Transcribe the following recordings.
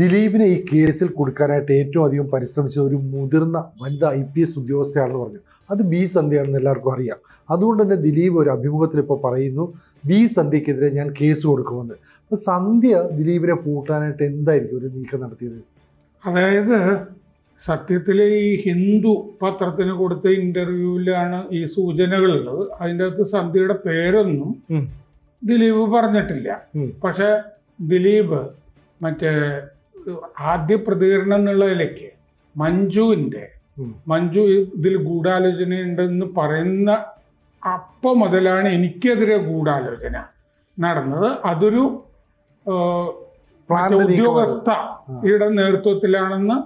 ദിലീപിനെ ഈ കേസിൽ കൊടുക്കാനായിട്ട് ഏറ്റവും അധികം പരിശ്രമിച്ചത് ഒരു മുതിർന്ന വനിതാ ഐ പി എസ് ഉദ്യോഗസ്ഥയാണെന്ന് പറഞ്ഞു. അത് ബി സന്ധ്യയാണെന്ന് എല്ലാവർക്കും അറിയാം. അതുകൊണ്ട് തന്നെ ദിലീപ് ഒരു അഭിമുഖത്തിൽ ഇപ്പോൾ പറയുന്നു ബി സന്ധ്യക്കെതിരെ ഞാൻ കേസ് കൊടുക്കുമെന്ന്. അപ്പോൾ സന്ധ്യ ദിലീപിനെ പൂട്ടാനായിട്ട് എന്തായിരിക്കും ഒരു നീക്കം നടത്തിയത്? അതായത് സത്യത്തിൽ ഈ ഹിന്ദു പത്രത്തിന് കൊടുത്ത ഇന്റർവ്യൂവിലാണ് ഈ സൂചനകളുള്ളത്. അതിന്റെ അകത്ത് സന്ധ്യയുടെ പേരൊന്നും. ദിലീപ് പറഞ്ഞിട്ടില്ല. പക്ഷെ ദിലീപ് മറ്റേ ആദ്യ പ്രതികരണം എന്നുള്ളതിലേക്ക് മഞ്ജുവിന്റെ. മഞ്ജു ഇതിൽ ഗൂഢാലോചനയുണ്ടെന്ന് പറയുന്ന അപ്പം മുതലാണ് എനിക്കെതിരെ ഗൂഢാലോചന നടന്നത് അതൊരു. ഉദ്യോഗസ്ഥ ഇവിടെ നേതൃത്വത്തിലാണെന്ന്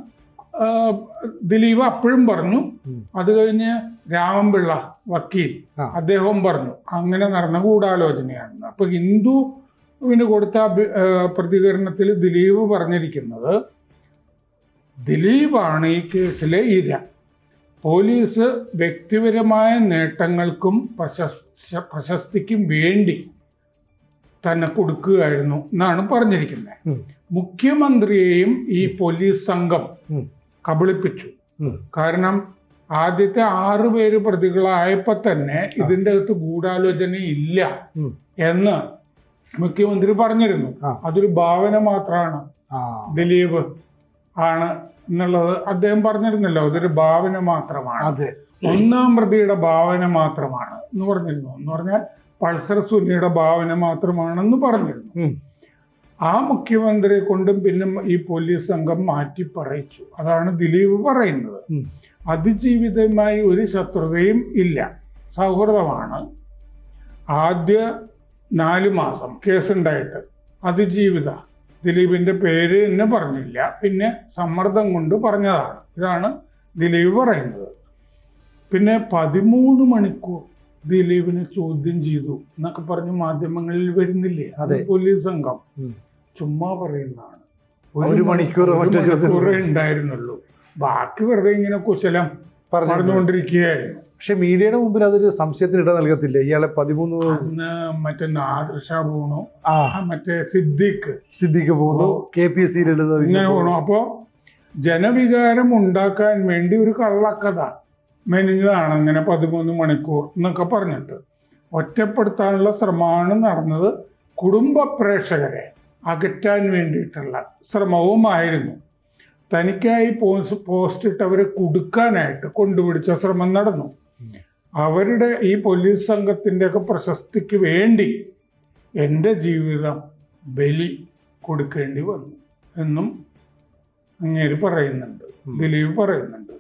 ദിലീപ് അപ്പോഴും പറഞ്ഞു. അത് കഴിഞ്ഞ് രാമൻപിള്ള വക്കീൽ അദ്ദേഹവും പറഞ്ഞു അങ്ങനെ നടന്ന ഗൂഢാലോചനയാണെന്ന് അപ്പൊ ഹിന്ദുവിന് കൊടുത്ത പ്രതികരണത്തിൽ ദിലീപ് പറഞ്ഞിരിക്കുന്നത് ദിലീപാണ് ഈ കേസിലെ ഇര. പോലീസ് വ്യക്തിപരമായ നേട്ടങ്ങൾക്കും പ്രശസ് പ്രശസ്തിക്കും വേണ്ടി തന്നെ കൊടുക്കുകയായിരുന്നു എന്നാണ് പറഞ്ഞിരിക്കുന്നത്. മുഖ്യമന്ത്രിയെയും ഈ പോലീസ് സംഘം കബളിപ്പിച്ചു. കാരണം ആദ്യത്തെ ആറു പേര് പ്രതികളായപ്പോ തന്നെ ഇതിന്റെ അകത്ത് ഗൂഢാലോചന ഇല്ല എന്ന് മുഖ്യമന്ത്രി പറഞ്ഞിരുന്നു. അതൊരു ഭാവന മാത്രമാണ്. ദിലീപ് ആണ് എന്നുള്ളത് അദ്ദേഹം പറഞ്ഞിരുന്നല്ലോ. അതൊരു ഭാവന മാത്രമാണ്. അതെ. ഒന്നാം പ്രതിയുടെ ഭാവന മാത്രമാണ് എന്ന് പറഞ്ഞിരുന്നു. എന്ന് പറഞ്ഞാൽ പൾസർ സുനിയുടെ ഭാവന മാത്രമാണെന്ന് പറഞ്ഞിരുന്നു. ആ മുഖ്യമന്ത്രിയെ കൊണ്ടും പിന്നെ ഈ പോലീസ് സംഘം മാറ്റി പറയിച്ചു. അതാണ് ദിലീപ് പറയുന്നത്. അതിജീവിതമായി ഒരു ശത്രുതയും ഇല്ല. സൗഹൃദമാണ്. ആദ്യ നാല് മാസം കേസുണ്ടായിട്ട്. അതിജീവിത. ദിലീപിന്റെ പേര് തന്നെ പറഞ്ഞില്ല. പിന്നെ സമ്മർദ്ദം കൊണ്ട് പറഞ്ഞതാണ്. ഇതാണ് ദിലീപ് പറയുന്നത്. പിന്നെ പതിമൂന്ന് മണിക്കൂർ ദിലീപിനെ ചോദ്യം ചെയ്തു എന്നൊക്കെ പറഞ്ഞ് മാധ്യമങ്ങളിൽ വരുന്നില്ലേ? അത്. പോലീസ് സംഘം. ചുമ്മാ പറയുന്നതാണ്. ഒരു മണിക്കൂർ മണിക്കൂറേ ഉണ്ടായിരുന്നുള്ളൂ. ബാക്കി വെറുതെ ഇങ്ങനെ കുശലം പറഞ്ഞു പറഞ്ഞുകൊണ്ടിരിക്കുകയായിരുന്നു. പക്ഷെ മീഡിയയുടെ മുമ്പിൽ അതൊരു സംശയത്തിന് ഇട നൽകത്തില്ല? ഇയാളെ പതിമൂന്ന് മറ്റേ നാദൃഷ പോണു. ആ. മറ്റേ സിദ്ദിഖ്. സിദ്ദിഖ് പോകുന്നു കെ പി എസ് സി ഇങ്ങനെ പോണു. അപ്പോ ജനവികാരം ഉണ്ടാക്കാൻ വേണ്ടി ഒരു കള്ളക്കഥ മെനിഞ്ഞതാണ് അങ്ങനെ പതിമൂന്ന് മണിക്കൂർ എന്നൊക്കെ പറഞ്ഞിട്ട്. ഒറ്റപ്പെടുത്താനുള്ള ശ്രമമാണ് നടന്നത് കുടുംബ പ്രേക്ഷകരെ അകറ്റാൻ വേണ്ടിയിട്ടുള്ള ശ്രമവുമായിരുന്നു. തനിക്കായി പോസ്റ്റ് പോസ്റ്റ് ഇട്ടവരെ കൊടുക്കാനായിട്ട് കൊണ്ടുപിടിച്ച ശ്രമം നടന്നു. അവരുടെ ഈ പോലീസ് സംഘത്തിന്റെ ഒക്കെ പ്രശസ്തിക്ക് വേണ്ടി എന്റെ ജീവിതം ബലി കൊടുക്കേണ്ടി വന്നു എന്നും അങ്ങേര് പറയുന്നുണ്ട് ദിലീപ് പറയുന്നുണ്ട്.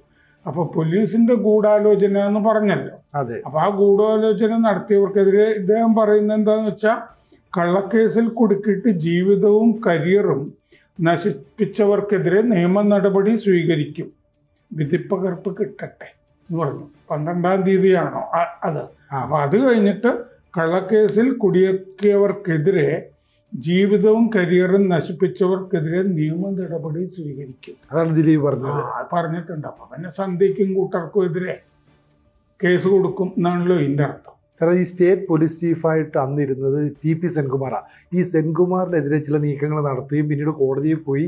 അപ്പൊ പോലീസിന്റെ ഗൂഢാലോചന എന്ന് പറഞ്ഞല്ലോ. അതെ. അപ്പൊ ആ ഗൂഢാലോചന നടത്തിയവർക്കെതിരെ ഇദ്ദേഹം പറയുന്നത് എന്താന്ന് വെച്ചാൽ കള്ളക്കേസിൽ കുടുക്കിയിട്ട് ജീവിതവും കരിയറും നശിപ്പിച്ചവർക്കെതിരെ നിയമ നടപടി സ്വീകരിക്കും. വിധിപ്പകർപ്പ് കിട്ടട്ടെ. എന്ന് പറഞ്ഞു. പന്ത്രണ്ടാം തീയതിയാണോ? അത്. അപ്പൊ അത് കഴിഞ്ഞിട്ട് കള്ളക്കേസിൽ കുടിയേറ്റിയവർക്കെതിരെ ജീവിതവും കരിയറും നശിപ്പിച്ചവർക്കെതിരെ നിയമ നടപടി സ്വീകരിക്കും. അതാണ് ദിലീപ് പറഞ്ഞത്. പറഞ്ഞിട്ടുണ്ട്. അപ്പൊ പിന്നെ സന്ധ്യക്കും കൂട്ടർക്കും എതിരെ കേസ് കൊടുക്കും എന്നാണല്ലോ ഇതിന്റെ അർത്ഥം. സാറേ ഈ സ്റ്റേറ്റ് പോലീസ് ചീഫായിട്ട് അന്നിരുന്നത് ടി പി സെൻകുമാറാണ് ഈ സെൻകുമാറിനെതിരെ ചില നീക്കങ്ങൾ നടത്തുകയും പിന്നീട് കോടതിയിൽ പോയി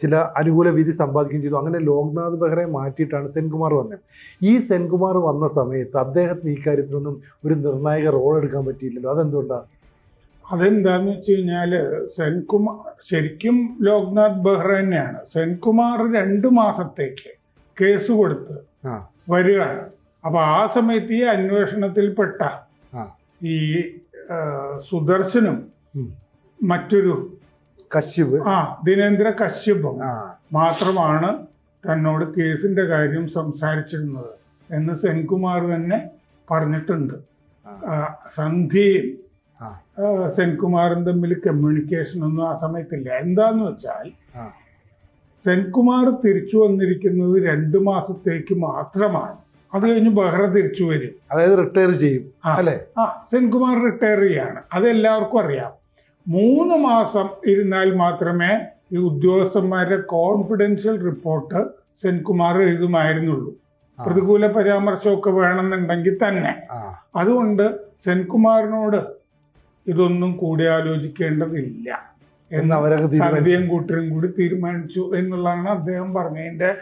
ചില അനുകൂല വിധി സമ്പാദിക്കുകയും ചെയ്തു. അങ്ങനെ ലോക്നാഥ് ബെഹ്റയെ മാറ്റിയിട്ടാണ് സെൻകുമാർ വന്നത്. ഈ സെൻകുമാർ വന്ന സമയത്ത് അദ്ദേഹത്തിന് ഈ കാര്യത്തിലൊന്നും ഒരു നിർണായക റോൾ എടുക്കാൻ പറ്റിയില്ലല്ലോ. അതെന്തുകൊണ്ടാണ് അതെന്താന്ന് വെച്ച് കഴിഞ്ഞാൽ സെൻകുമാർ ശരിക്കും ലോക്നാഥ് ബെഹ്റ തന്നെയാണ്. സെൻകുമാർ രണ്ട് മാസത്തേക്ക് കേസ് കൊടുത്ത്. വരികയാണ്. അപ്പൊ ആ സമയത്ത് ഈ അന്വേഷണത്തിൽപ്പെട്ട ഈ സുദർശനും മറ്റൊരു കശ്യപ്. ആ ദിനേന്ദ്ര കശ്യപും മാത്രമാണ് തന്നോട് കേസിന്റെ കാര്യം സംസാരിച്ചിരുന്നത് എന്ന് സെൻകുമാർ തന്നെ പറഞ്ഞിട്ടുണ്ട്. സന്ധ്യയും സെൻകുമാറും തമ്മിൽ കമ്മ്യൂണിക്കേഷൻ ഒന്നും ആ സമയത്തില്ല. എന്താന്ന് വെച്ചാൽ. സെൻകുമാർ തിരിച്ചു വന്നിരിക്കുന്നത് രണ്ടു മാസത്തേക്ക് മാത്രമാണ്. അത് കഴിഞ്ഞ് ബഹ്റ തിരിച്ചു വരും. അതായത് റിട്ടയർ ചെയ്യും. അല്ലേ? ആ സെൻകുമാർ റിട്ടയർ ചെയ്യാണ്. അത് എല്ലാവർക്കും അറിയാം. മൂന്ന് മാസം ഇരുന്നാൽ മാത്രമേ ഈ ഉദ്യോഗസ്ഥന്മാരുടെ കോൺഫിഡൻഷ്യൽ റിപ്പോർട്ട് സെൻകുമാർ എഴുതുമായിരുന്നുള്ളൂ. പ്രതികൂല പരാമർശമൊക്കെ വേണമെന്നുണ്ടെങ്കിൽ തന്നെ. അതുകൊണ്ട് സെൻകുമാറിനോട് ഇതൊന്നും കൂടിയാലോചിക്കേണ്ടതില്ല എന്ന് അവരൊക്കെ സദ്യയും കൂട്ടരും കൂടി തീരുമാനിച്ചു എന്നുള്ളതാണ് അദ്ദേഹം പറഞ്ഞതിന്റെ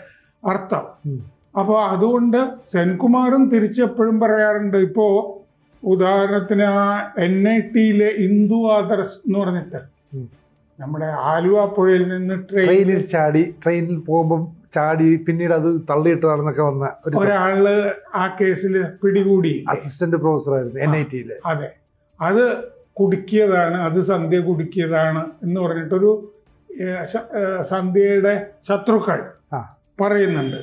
അർത്ഥം. അപ്പോൾ അതുകൊണ്ട് സെൻകുമാറും തിരിച്ചെപ്പോഴും പറയാറുണ്ട് ഇപ്പോൾ ഉദാഹരണത്തിന് ആ എൻ ഐ ടിയിലെ ഹിന്ദു ആദർശ് എന്ന് പറഞ്ഞിട്ട് നമ്മുടെ ആലുവ പുഴയിൽ നിന്ന് ട്രെയിനിൽ ചാടി ട്രെയിനിൽ പോകുമ്പോൾ ചാടി പിന്നീട് അത് തള്ളിയിട്ട് തള്ളിയിട്ടതാണെന്നൊക്കെ വന്ന ഒരു ഒരാൾ ആ കേസിൽ പിടികൂടി. അസിസ്റ്റന്റ് പ്രൊഫസർ ആയിരുന്നു എൻ ഐ ടിയിലെ. അതെ. അത് കുടുക്കിയതാണ് അത് സന്ധ്യ കുടുക്കിയതാണ് എന്ന് പറഞ്ഞിട്ടൊരു സന്ധ്യയുടെ ശത്രുക്കൾ പറയുന്നുണ്ട്.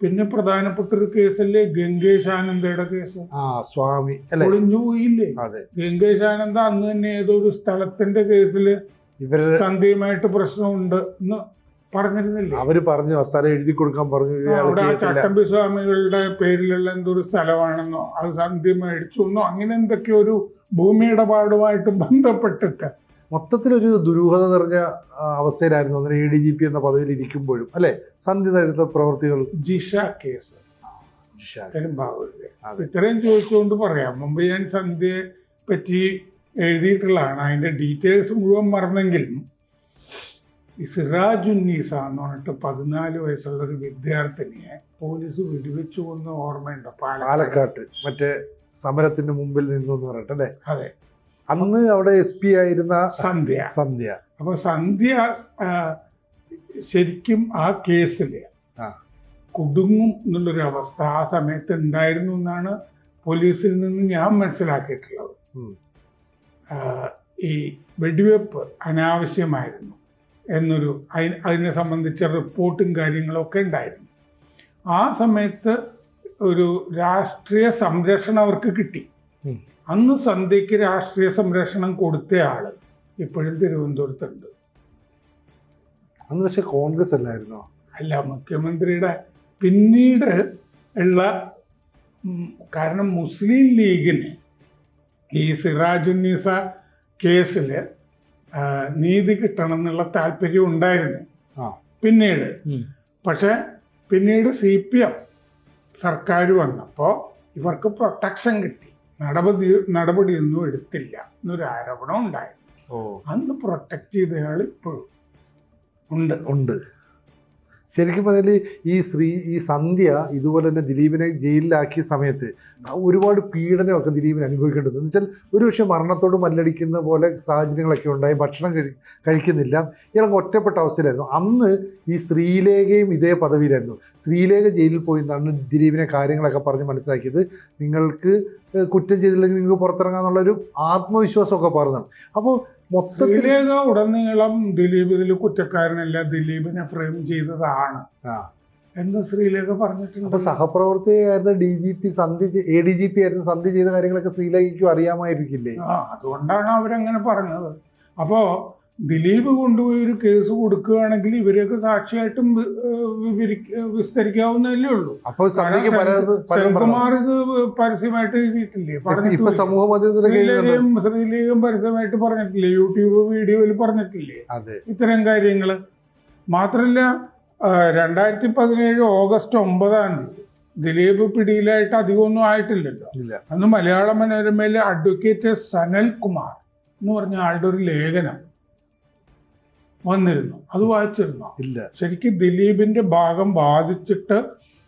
പിന്നെ പ്രധാനപ്പെട്ട ഒരു കേസല്ലേ ഗംഗേശ് ആനന്ദയുടെ കേസ്. ആ സ്വാമി ഒളിഞ്ഞു പോയില്ലേ? അതെ. ഗംഗേശാനന്ദ അന്ന് തന്നെ ഏതോ ഒരു സ്ഥലത്തിന്റെ കേസിൽ ഇവർ സന്ധ്യയുമായിട്ട് പ്രശ്നമുണ്ട് എന്ന് പറഞ്ഞിരുന്നില്ലേ? അവർ പറഞ്ഞു സ്ഥലം എഴുതി കൊടുക്കാൻ പറഞ്ഞു അവിടെ ചട്ടമ്പി സ്വാമികളുടെ പേരിലുള്ള എന്തോ ഒരു സ്ഥലമാണെന്നോ അത് സന്ധ്യ മേടിച്ചു എന്നോ അങ്ങനെ എന്തൊക്കെയോ ഒരു ഭൂമി ഇടപാടുമായിട്ട് ബന്ധപ്പെട്ടിട്ട് മൊത്തത്തിലൊരു ദുരൂഹത നിറഞ്ഞ അവസ്ഥയിലായിരുന്നു അന്നേരം എ ഡി ജി പി എന്ന പദവിയിൽ ഇരിക്കുമ്പോഴും അല്ലെ? സന്ധി തരുത്ത പ്രവൃത്തികൾ ജിഷ കേസ്. ഇത്രയും ചോദിച്ചുകൊണ്ട് പറയാം. മുമ്പ് ഞാൻ സന്ധ്യയെ പറ്റി എഴുതിയിട്ടുള്ളതാണ്. അതിന്റെ ഡീറ്റെയിൽസ് മുഴുവൻ മറന്നെങ്കിലും സിറാജ് സിറാജുന്നീസ എന്ന് പറഞ്ഞിട്ട് പതിനാല് വയസ്സുള്ള ഒരു വിദ്യാർത്ഥിനിയെ പോലീസ് വെടിവെച്ചു കൊന്ന ഓർമ്മയുണ്ടോ? പാലക്കാട്. പാലക്കാട്ട്. മറ്റേ സമരത്തിന്റെ മുമ്പിൽ നിന്നു എന്ന് പറഞ്ഞിട്ട് അല്ലെ? അതെ. അന്ന് അവിടെ എസ് പി ആയിരുന്ന സന്ധ്യ. സന്ധ്യ. അപ്പൊ സന്ധ്യ ശരിക്കും ആ കേസിൽ. കുടുങ്ങും എന്നുള്ളൊരു അവസ്ഥ ആ സമയത്ത് ഉണ്ടായിരുന്നു എന്നാണ് പോലീസിൽ നിന്ന് ഞാൻ മനസ്സിലാക്കിയിട്ടുള്ളത്. ഈ വെടിവെപ്പ് അനാവശ്യമായിരുന്നു എന്നൊരു അതിനെ സംബന്ധിച്ച റിപ്പോർട്ടും കാര്യങ്ങളൊക്കെ ഉണ്ടായിരുന്നു. ആ സമയത്ത് ഒരു രാഷ്ട്രീയ സംരക്ഷണം അവർക്ക് കിട്ടി. അന്ന് സന്ധ്യയ്ക്ക് രാഷ്ട്രീയ സംരക്ഷണം കൊടുത്ത ആൾ ഇപ്പോഴും തിരുവനന്തപുരത്തുണ്ട്. അന്ന് പക്ഷെ കോൺഗ്രസ് അല്ലായിരുന്നോ? അല്ല മുഖ്യമന്ത്രിയുടെ പിന്നീട് ഉള്ള കാരണം മുസ്ലിം ലീഗിന് ഈ സിറാജുന്നീസ കേസിൽ നീതി കിട്ടണം എന്നുള്ള താല്പര്യം ഉണ്ടായിരുന്നു. പിന്നീട്. പക്ഷെ പിന്നീട് സി പി എം സർക്കാർ വന്നപ്പോൾ ഇവർക്ക് പ്രൊട്ടക്ഷൻ കിട്ടി. നടപടി നടപടിയൊന്നും എടുത്തില്ല. എന്നൊരു ആരോപണം ഉണ്ടായിരുന്നു അന്ന് പ്രൊട്ടക്ട് ചെയ്തയാൾ ഇപ്പോഴും. ഉണ്ട് ഉണ്ട്. ശരിക്കും പറഞ്ഞാൽ ഈ ശ്രീ ഈ സന്ധ്യ ഇതുപോലെ തന്നെ ദിലീപിനെ ജയിലിലാക്കിയ സമയത്ത് ഒരുപാട് പീഡനമൊക്കെ ദിലീപിന് അനുഭവിക്കേണ്ടത് എന്ന് വെച്ചാൽ ഒരു പക്ഷേ മരണത്തോട് മല്ലടിക്കുന്ന പോലെ സാഹചര്യങ്ങളൊക്കെ ഉണ്ടായി ഭക്ഷണം കഴി- കഴിക്കുന്നില്ല. ഇയാൾക്ക് ഒറ്റപ്പെട്ട അവസ്ഥയിലായിരുന്നു. അന്ന് ഈ ശ്രീലേഖയും ഇതേ പദവിയിലായിരുന്നു. ശ്രീലേഖ ജയിലിൽ പോയി നിന്നാണ് ദിലീപിനെ കാര്യങ്ങളൊക്കെ പറഞ്ഞ് മനസ്സിലാക്കിയത്. നിങ്ങൾക്ക് കുറ്റം ചെയ്തില്ലെങ്കിൽ നിങ്ങൾക്ക് പുറത്തിറങ്ങാന്നുള്ളൊരു ആത്മവിശ്വാസമൊക്കെ പറഞ്ഞു അപ്പോൾ മൊത്തത്തിൽ ഉടനീളം ദിലീപ് ഇതിൽ കുറ്റക്കാരനല്ല ദിലീപിനെ ഫ്രെയിം ചെയ്തതാണ്. എന്ന് ശ്രീലേഖ അപ്പൊ പറഞ്ഞിട്ടുണ്ട് സഹപ്രവർത്തകയായിരുന്ന ഡി ജി പി സന്ധി എ ഡി ജി പി ആയിരുന്നു സന്ധി ചെയ്ത കാര്യങ്ങളൊക്കെ ശ്രീലേഖയ്ക്കും അറിയാമായിരിക്കില്ലേ? ആ അതുകൊണ്ടാണ് അവരങ്ങനെ പറഞ്ഞത്. അപ്പോ ദിലീപ് കൊണ്ടുപോയി ഒരു കേസ് കൊടുക്കുകയാണെങ്കിൽ ഇവരെയൊക്കെ സാക്ഷിയായിട്ടും വിസ്തരിക്കാവുന്നതല്ലേ ഉള്ളൂ. അപ്പോൾ. സെൻകുമാർ ഇത് പരസ്യമായിട്ട് എഴുതിയിട്ടില്ലേ? ശ്രീലേഖയും ശ്രീലേഖയും പരസ്യമായിട്ട് പറഞ്ഞിട്ടില്ലേ? യൂട്യൂബ് വീഡിയോയിൽ പറഞ്ഞിട്ടില്ലേ? ഇത്തരം കാര്യങ്ങൾ. മാത്രമല്ല രണ്ടായിരത്തി പതിനേഴ് ഓഗസ്റ്റ് ഒമ്പതാം തീയതി ദിലീപ് പിടിയിലായിട്ട് അധികമൊന്നും ആയിട്ടില്ലല്ലോ. അന്ന് മലയാള മനോരമയിലെ അഡ്വക്കേറ്റ് സനൽ കുമാർ എന്ന് പറഞ്ഞ ആളുടെ ഒരു ലേഖനം വന്നിരുന്നു. അത് വായിച്ചിരുന്നു? ഇല്ല. ശരിക്കും ദിലീപിന്റെ ഭാഗം ബാധിച്ചിട്ട്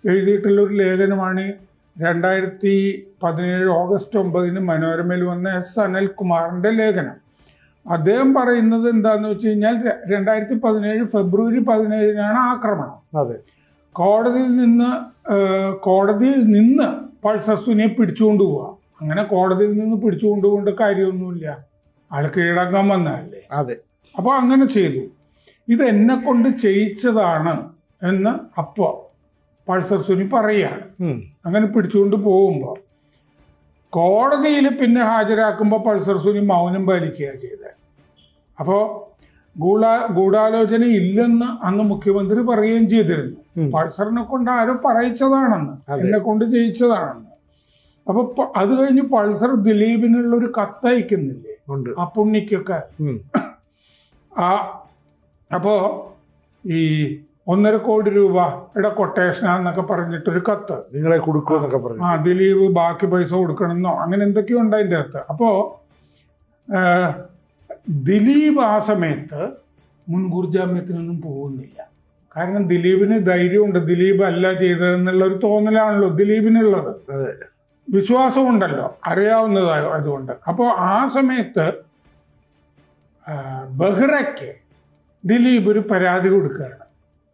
എഴുതിയിട്ടുള്ള ഒരു ലേഖനമാണ് രണ്ടായിരത്തി പതിനേഴ് ഓഗസ്റ്റ് ഒമ്പതിന് മനോരമയിൽ വന്ന എസ് അനിൽകുമാറിന്റെ ലേഖനം. അദ്ദേഹം പറയുന്നത് എന്താന്ന് വെച്ച് കഴിഞ്ഞാൽ രണ്ടായിരത്തി പതിനേഴ് ഫെബ്രുവരി പതിനേഴിനാണ് ആക്രമണം. അതെ. കോടതിയിൽ നിന്ന് കോടതിയിൽ നിന്ന് പൾസസുനെ പിടിച്ചുകൊണ്ട് പോവാ അങ്ങനെ കോടതിയിൽ നിന്ന് പിടിച്ചുകൊണ്ട് പോകേണ്ട കാര്യമൊന്നുമില്ല. ആൾ കീഴടങ്ങാൻ വന്നതല്ലേ? അതെ. അപ്പോൾ അങ്ങനെ ചെയ്തു. ഇത് എന്നെ കൊണ്ട് ചെയ്യിച്ചതാണ് എന്ന് അപ്പോൾ പൾസർ സുനി പറയുകയാണ്. അങ്ങനെ പിടിച്ചുകൊണ്ട് പോകുമ്പോൾ കോടതിയിൽ പിന്നെ ഹാജരാക്കുമ്പോൾ പൾസർ സുനി മൗനം പാലിക്കുകയാണ് ചെയ്തത് അപ്പോൾ ഗൂഢാ ഗൂഢാലോചന ഇല്ലെന്ന് അന്ന് മുഖ്യമന്ത്രി പറയുകയും ചെയ്തിരുന്നു. പൾസറിനെ കൊണ്ട് ആരോ പറയിച്ചതാണെന്ന്. എന്നെ കൊണ്ട് ചെയ്യിച്ചതാണെന്ന് അപ്പൊ അത് കഴിഞ്ഞ് പൾസർ ദിലീപിനുള്ള ഒരു കത്തയക്കുന്നില്ലേ? ആ പുണ്ണിക്കൊക്കെ. ആ അപ്പോ ഈ ഒന്നര കോടി രൂപ ഇട കൊട്ടേഷനാന്നൊക്കെ പറഞ്ഞിട്ടൊരു കത്ത്. നിങ്ങളെ കൊടുക്കുമെന്നൊക്കെ പറഞ്ഞു. ആ ദിലീപ് ബാക്കി പൈസ കൊടുക്കണമെന്നോ അങ്ങനെ എന്തൊക്കെയോ ഉണ്ട് അതിന്റെ അകത്ത്. അപ്പോൾ ദിലീപ് ആ സമയത്ത് മുൻകൂർ ജാമ്യത്തിനൊന്നും പോകുന്നില്ല. കാരണം ദിലീപിന് ധൈര്യമുണ്ട്. ദിലീപ് അല്ല ചെയ്തതെന്നുള്ള ഒരു തോന്നലാണല്ലോ ദിലീപിനുള്ളത്. വിശ്വാസമുണ്ടല്ലോ. അറിയാവുന്നതായോ അതുകൊണ്ട് അപ്പോൾ ആ സമയത്ത് ബെഹ്റയ്ക്ക് ദിലീപ് ഒരു പരാതി കൊടുക്കുകയാണ്.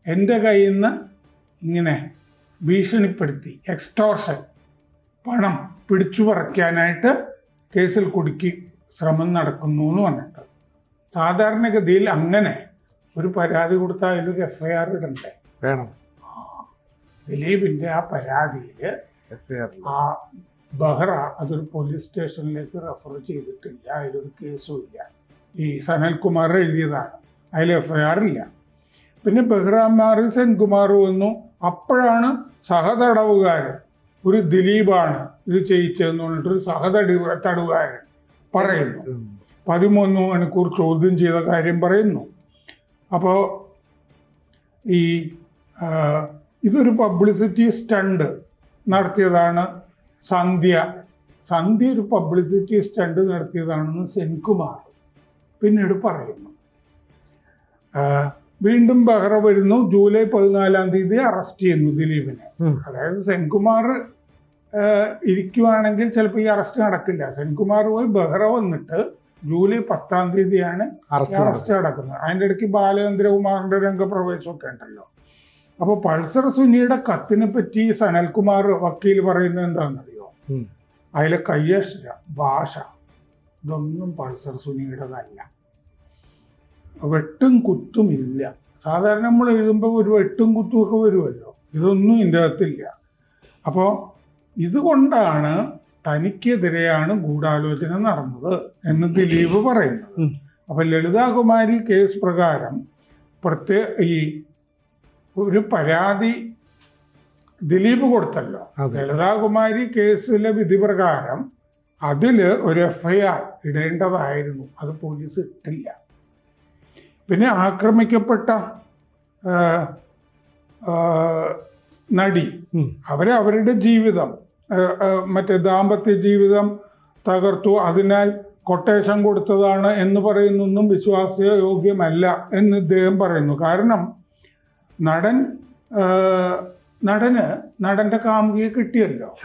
എന്റെ കയ്യിൽ നിന്ന് ഇങ്ങനെ ഭീഷണിപ്പെടുത്തി എക്സ്റ്റോർഷൻ പണം പിടിച്ചു പറിക്കാനായിട്ട് കേസിൽ കുടുക്കി ശ്രമം നടക്കുന്നു എന്ന് പറഞ്ഞിട്ട്. സാധാരണഗതിയിൽ അങ്ങനെ ഒരു പരാതി കൊടുത്താൽ അതിലൊരു എഫ് ഐ ആർ ഇടണ്ടേ? വേണം. ദിലീപിന്റെ ആ പരാതിയിൽ ആ ബഹ്റ അതൊരു പോലീസ് സ്റ്റേഷനിലേക്ക് റെഫർ ചെയ്തിട്ടില്ല അതിലൊരു കേസും ഇല്ല. ഈ സനൽകുമാർ എഴുതിയതാണ്. അതിൽ എഫ് ഐ ആർ ഇല്ല. പിന്നെ ബഹ്റാമാർ സെൻകുമാർ വന്നു. അപ്പോഴാണ് സഹതടവുകാരൻ ഒരു ദിലീപാണ് ഇത് ചെയ്യിച്ചതെന്ന് പറഞ്ഞിട്ടൊരു സഹതടി തടവുകാരൻ പറയുന്നു. പതിമൂന്ന് മണിക്കൂർ ചോദ്യം ചെയ്ത കാര്യം പറയുന്നു. അപ്പോൾ ഈ ഇതൊരു പബ്ലിസിറ്റി സ്റ്റണ്ട് നടത്തിയതാണ് സന്ധ്യ. സന്ധ്യ ഒരു പബ്ലിസിറ്റി സ്റ്റണ്ട് നടത്തിയതാണെന്ന് സെൻകുമാർ പിന്നീട് പറയുന്നു. വീണ്ടും ബഹ്റ വരുന്നു. ജൂലൈ പതിനാലാം തീയതി അറസ്റ്റ് ചെയ്യുന്നു ദിലീപിനെ. അതായത് സെൻകുമാർ ഇരിക്കുവാണെങ്കിൽ ചിലപ്പോൾ ഈ അറസ്റ്റ് നടക്കില്ല. സെൻകുമാർ പോയി ബഹ്റ വന്നിട്ട് ജൂലൈ പത്താം തീയതിയാണ് അറസ്റ്റ് നടക്കുന്നത്. അതിന്റെ ഇടയ്ക്ക് ബാലചന്ദ്രകുമാറിന്റെ രംഗപ്രവേശമൊക്കെ ഉണ്ടല്ലോ. അപ്പോൾ പൾസർ സുനിയുടെ കത്തിനെ പറ്റി സനൽകുമാർ വക്കീൽ പറയുന്നത് എന്താണെന്നറിയോ. അതിലെ കയ്യക്ഷര ഭാഷ ഇതൊന്നും പൾസർ സുനിയുടേതല്ല. വെട്ടും കുത്തും ഇല്ല. സാധാരണ നമ്മൾ എഴുതുമ്പോൾ ഒരു വെട്ടും കുത്തും ഒക്കെ വരുമല്ലോ. ഇതൊന്നും ഇതിന്റെ അകത്തില്ല. അപ്പോൾ ഇതുകൊണ്ടാണ് തനിക്കെതിരെയാണ് ഗൂഢാലോചന നടന്നത് എന്ന് ദിലീപ് പറയുന്നത്. അപ്പം ലളിതാകുമാരി കേസ് പ്രകാരം പ്രത്യേക ഈ ഒരു പരാതി ദിലീപ് കൊടുത്തല്ലോ. ലളിതാകുമാരി കേസിലെ വിധി പ്രകാരം അതിൽ ഒരു എഫ് ഐ ആർ ഇടേണ്ടതായിരുന്നു. അത് പോലീസ് ഇട്ടില്ല. പിന്നെ ആക്രമിക്കപ്പെട്ട നടി അവരെ അവരുടെ ജീവിതം മറ്റേ ദാമ്പത്യ ജീവിതം തകർത്തു. അതിനാൽ കൊട്ടേഷൻ കൊടുത്തതാണ് എന്ന് പറയുന്നൊന്നും വിശ്വാസയോഗ്യമല്ല എന്ന് ഇദ്ദേഹം പറയുന്നു. കാരണം നടൻ നടന് നടന്റെ കാമുകിയെ കിട്ടിയല്ലോ.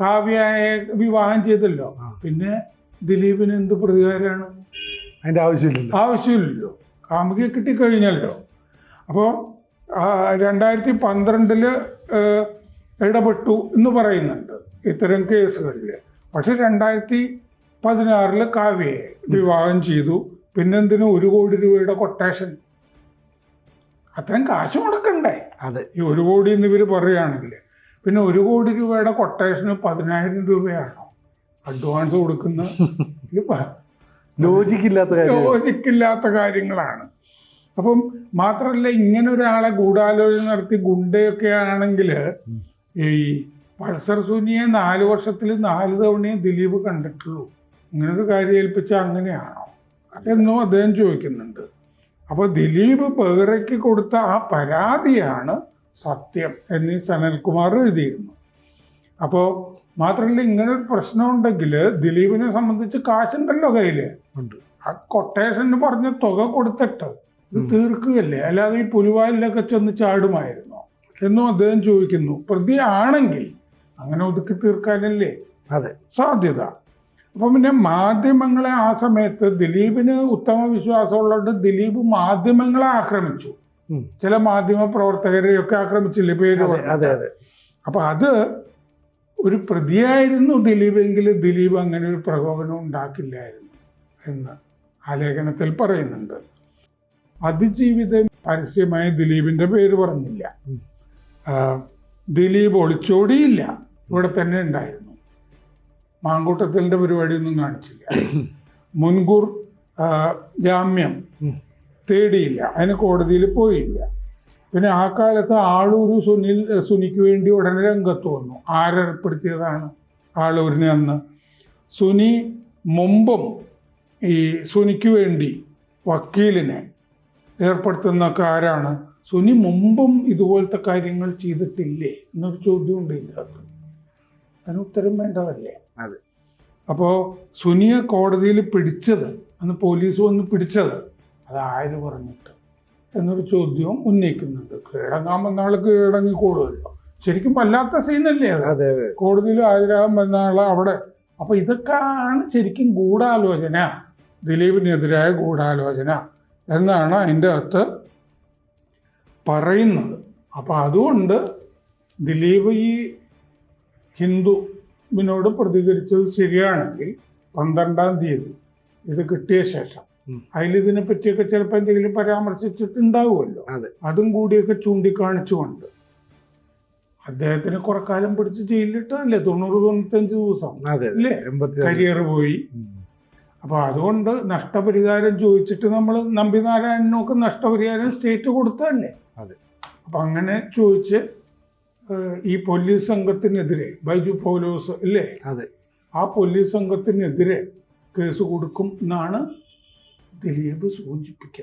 കാവ്യയെ വിവാഹം ചെയ്തല്ലോ. പിന്നെ ദിലീപിന് എന്ത് പ്രതികാരമാണ്? അതിന്റെ ആവശ്യമില്ലല്ലോ. ആവശ്യമില്ലല്ലോ. കാമുകിയെ കിട്ടിക്കഴിഞ്ഞല്ലോ. അപ്പോൾ രണ്ടായിരത്തി പന്ത്രണ്ടിൽ ഇടപെട്ടു എന്ന് പറയുന്നുണ്ട് ഇത്തരം കേസുകളിൽ പക്ഷെ രണ്ടായിരത്തി പതിനാറിൽ കാവ്യയെ വിവാഹം ചെയ്തു. പിന്നെന്തിനു ഒരു കോടി രൂപയുടെ കൊട്ടേഷൻ അത്രയും കാശ് മുടക്കണ്ടേ? അതെ. ഈ ഒരു കോടി എന്ന് ഇവർ പറയുകയാണെങ്കിൽ പിന്നെ ഒരു കോടി രൂപയുടെ കൊട്ടേഷന് പതിനായിരം രൂപയാണോ? അഡ്വാൻസ് കൊടുക്കുന്ന പ- ലോജിക്കില്ലാത്ത കാര്യങ്ങളാണ്. അപ്പം മാത്രല്ല ഇങ്ങനെ ഒരാളെ ഗൂഢാലോചന നടത്തി ഗുണ്ടയൊക്കെ ആണെങ്കിൽ ഈ പൾസർ സുനിയെ നാല് വർഷത്തിൽ നാല് തവണയും ദിലീപ് കണ്ടിട്ടുള്ളൂ. ഇങ്ങനൊരു കാര്യം ഏൽപ്പിച്ച അങ്ങനെയാണോ? എന്നും അദ്ദേഹം ചോദിക്കുന്നുണ്ട്. അപ്പോൾ ദിലീപ് പേറയ്ക്ക് കൊടുത്ത ആ പരാതിയാണ് സത്യം എന്നീ സനൽകുമാർ എഴുതിയിരുന്നു. അപ്പോൾ മാത്രമല്ല ഇങ്ങനൊരു പ്രശ്നം ഉണ്ടെങ്കിൽ ദിലീപിനെ സംബന്ധിച്ച് കാശുണ്ടല്ലോ കയ്യിൽ. ഉണ്ട്. ആ കൊട്ടേഷന് പറഞ്ഞ തുക കൊടുത്തിട്ട് ഇത്. തീർക്കുകയല്ലേ? അല്ലാതെ ഈ പുലിവാലിലൊക്കെ ചെന്ന് ചാടുമായിരുന്നോ? എന്നും അദ്ദേഹം ചോദിക്കുന്നു. പ്രതി ആണെങ്കിൽ അങ്ങനെ ഒതുക്കി തീർക്കാനല്ലേ അതെ. സാധ്യത? അപ്പം പിന്നെ മാധ്യമങ്ങളെ ആ സമയത്ത് ദിലീപിന് ഉത്തമ വിശ്വാസമുള്ളത് ദിലീപ് മാധ്യമങ്ങളെ ആക്രമിച്ചു. ചില മാധ്യമ പ്രവർത്തകരെയൊക്കെ ആക്രമിച്ചില്ലേ പേര് അതെ അതെ അതെ. അപ്പൊ അത് ഒരു പ്രതിയായിരുന്നു ദിലീപെങ്കിൽ ദിലീപ് അങ്ങനെ ഒരു പ്രകോപനം ഉണ്ടാക്കില്ലായിരുന്നു. എന്ന് ആലേഖനത്തിൽ പറയുന്നുണ്ട്. അതിജീവിതം പരസ്യമായി ദിലീപിന്റെ പേര് പറഞ്ഞില്ല. ദിലീപ് ഒളിച്ചോടിയില്ല. ഇവിടെ തന്നെ ഉണ്ടായിരുന്നു. മാങ്കൂട്ടത്തിന്റെ പരിപാടിയൊന്നും കാണിച്ചില്ല. മുൻകൂർ ജാമ്യം തേടിയില്ല. അതിന് കോടതിയിൽ പോയില്ല. പിന്നെ ആ കാലത്ത് ആളൂർ സുനിൽ സുനിക്ക് വേണ്ടി ഉടനെ രംഗത്ത് വന്നു. ആരേർപ്പെടുത്തിയതാണ് ആളൂരിനെ അന്ന്. സുനി മുമ്പും ഈ സുനിക്ക് വേണ്ടി വക്കീലിനെ ഏർപ്പെടുത്തുന്ന ആരാണ് സുനി മുമ്പും ഇതുപോലത്തെ കാര്യങ്ങൾ ചെയ്തിട്ടില്ലേ എന്നൊരു ചോദ്യമുണ്ട് ഇതിന്റെ അകത്ത് അതിന് ഉത്തരം വേണ്ടതല്ലേ? അതെ. അപ്പോൾ സുനിയെ കോടതിയിൽ പിടിച്ചത് അന്ന് പോലീസ് വന്ന് പിടിച്ചത് അതായത് പറഞ്ഞിട്ട് എന്നൊരു ചോദ്യവും ഉന്നയിക്കുന്നുണ്ട്. കീഴടങ്ങാൻ വന്ന ആൾ കീഴടങ്ങിക്കോളുമല്ലോ ശരിക്കും വല്ലാത്ത സീനല്ലേ അതെ? കോടതിയിൽ ഹാജരാകാൻ വന്ന ആൾ അവിടെ. അപ്പൊ ഇതൊക്കെയാണ് ശരിക്കും ഗൂഢാലോചന. ദിലീപിനെതിരായ ഗൂഢാലോചന എന്നാണ് അതിന്റെ അകത്ത് പറയുന്നത്. അപ്പോൾ അതുകൊണ്ട് ദിലീപ് ഈ ഹിന്ദുവിനോട് പ്രതികരിച്ചത് ശരിയാണെങ്കിൽ പന്ത്രണ്ടാം തീയതി ഇത് കിട്ടിയ ശേഷം അതിലിതിനെ പറ്റിയൊക്കെ ചിലപ്പോൾ എന്തെങ്കിലും പരാമർശിച്ചിട്ടുണ്ടാവുമല്ലോ. അതെ. അതും കൂടിയൊക്കെ ചൂണ്ടിക്കാണിച്ചുകൊണ്ട് അദ്ദേഹത്തിന് കുറെ കാലം പിടിച്ച് ജയിലിട്ടല്ലേ തൊണ്ണൂറ് തൊണ്ണൂറ്റഞ്ച് ദിവസം അല്ലേ? കരിയർ പോയി. ഉം. അപ്പൊ അതുകൊണ്ട് നഷ്ടപരിഹാരം ചോദിച്ചിട്ട് നമ്മൾ നമ്പി നാരായണനൊക്കെ നഷ്ടപരിഹാരം സ്റ്റേറ്റ് കൊടുത്തതല്ലേ അതെ. അപ്പം അങ്ങനെ ചോദിച്ച് ഈ പോലീസ് സംഘത്തിനെതിരെ ബൈജു പൗലോസ് അല്ലേ അതെ. ആ പോലീസ് സംഘത്തിനെതിരെ കേസ് കൊടുക്കും എന്നാണ് ദിലീപ് സൂചിപ്പിക്കുന്നത്